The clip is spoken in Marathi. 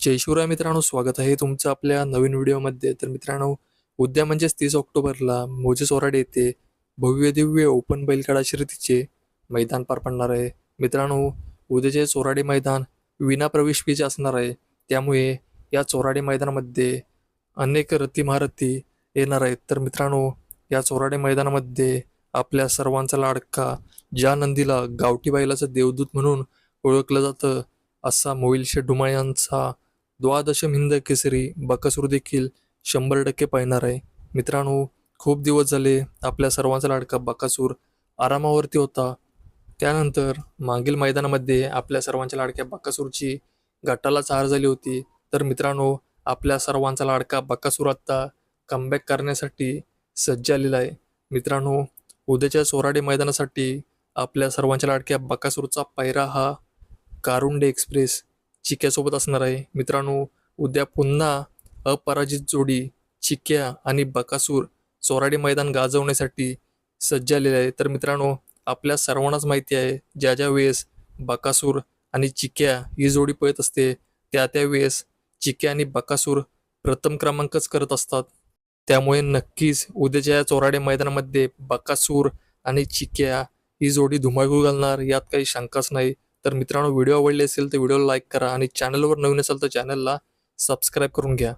जय शिवराय मित्रांनो स्वागत आहे तुमचं आपल्या नवीन व्हिडिओमध्ये. तर मित्रांनो उद्या म्हणजेच तीस ऑक्टोबरला मोजे सोराडे येथे भव्य दिव्य ओपन बैलगाडा शर्यतीचे मैदान पार पडणार आहे. मित्रांनो उद्याचे चोराडे मैदान विना प्रवेश फीचे असणार आहे. त्यामुळे या चोराडे मैदानामध्ये अनेक रथी महारथी येणार आहेत. तर मित्रांनो या चोराडे मैदानामध्ये आपल्या सर्वांचा लाडका ज्या नंदीला गावठी बैलाचं देवदूत म्हणून ओळखलं जातं असा मोहिलशे शेठ यांचा द्वादशम हिंद केसरी बकासूर देखील शंभर टक्के पाहणार आहे. मित्रांनो खूप दिवस झाले आपल्या सर्वांचा लाडका बकासूर आरामावरती होता. त्यानंतर मागील मैदानामध्ये आपल्या सर्वांच्या लाडक्या बकासूरची गटाला चार झाली होती. तर मित्रांनो आपल्या सर्वांचा लाडका बकासूर आत्ता कमबॅक करण्यासाठी सज्ज आलेला आहे. मित्रांनो उद्याच्या सोराडे मैदानासाठी आपल्या सर्वांच्या लाडक्या बकासूरचा पायरा हा कारुंडे एक्सप्रेस चिक्यासोबत असणार आहे. मित्रांनो उद्या पुन्हा अपराजित जोडी चिक्या आणि बकासूर चोराडी मैदान गाजवण्यासाठी सज्ज आलेले आहे. तर मित्रांनो आपल्या सर्वांनाच माहिती आहे ज्या ज्या वेळेस बकासूर आणि चिक्या ही जोडी पळत असते त्या त्या वेळेस चिक्या आणि बकासूर प्रथम क्रमांकच करत असतात. त्यामुळे नक्कीच उद्याच्या या चोराडे मैदानामध्ये बकासूर आणि चिक्या ही जोडी धुमाकूळ घालणार यात काही शंकाच नाही. तर मित्रांनो व्हिडिओ आवडले असेल तर व्हिडिओला लाईक करा आणि चॅनलवर नवीन असेल तर चॅनलला सबस्क्राईब करून घ्या.